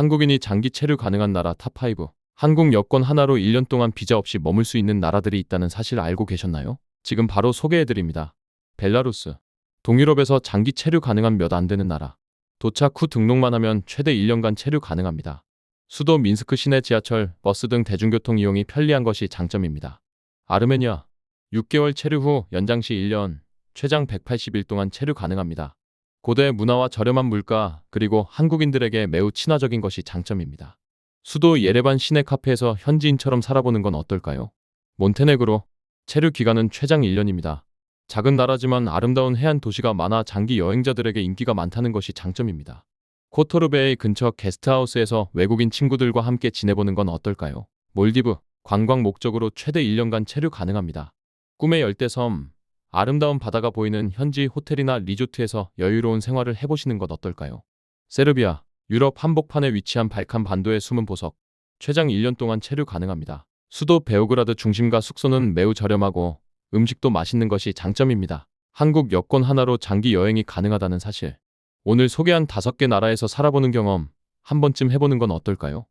한국인이 장기 체류 가능한 나라 탑5. 한국 여권 하나로 1년 동안 비자 없이 머물 수 있는 나라들이 있다는 사실 알고 계셨나요? 지금 바로 소개해드립니다. 벨라루스. 동유럽에서 장기 체류 가능한 몇 안 되는 나라. 도착 후 등록만 하면 최대 1년간 체류 가능합니다. 수도 민스크 시내 지하철, 버스 등 대중교통 이용이 편리한 것이 장점입니다. 아르메니아. 6개월 체류 후 연장 시 1년, 최장 180일 동안 체류 가능합니다. 고대 문화와 저렴한 물가, 그리고 한국인들에게 매우 친화적인 것이 장점입니다. 수도 예레반 시내 카페에서 현지인처럼 살아보는 건 어떨까요? 몬테네그로. 체류 기간은 최장 1년입니다. 작은 나라지만 아름다운 해안 도시가 많아 장기 여행자들에게 인기가 많다는 것이 장점입니다. 코토르베이 근처 게스트하우스에서 외국인 친구들과 함께 지내보는 건 어떨까요? 몰디브. 관광 목적으로 최대 1년간 체류 가능합니다. 꿈의 열대섬. 아름다운 바다가 보이는 현지 호텔이나 리조트에서 여유로운 생활을 해보시는 것 어떨까요? 세르비아. 유럽 한복판에 위치한 발칸 반도의 숨은 보석. 최장 1년 동안 체류 가능합니다. 수도 베오그라드 중심과 숙소는 매우 저렴하고 음식도 맛있는 것이 장점입니다. 한국 여권 하나로 장기 여행이 가능하다는 사실. 오늘 소개한 다섯 개 나라에서 살아보는 경험 한 번쯤 해보는 건 어떨까요?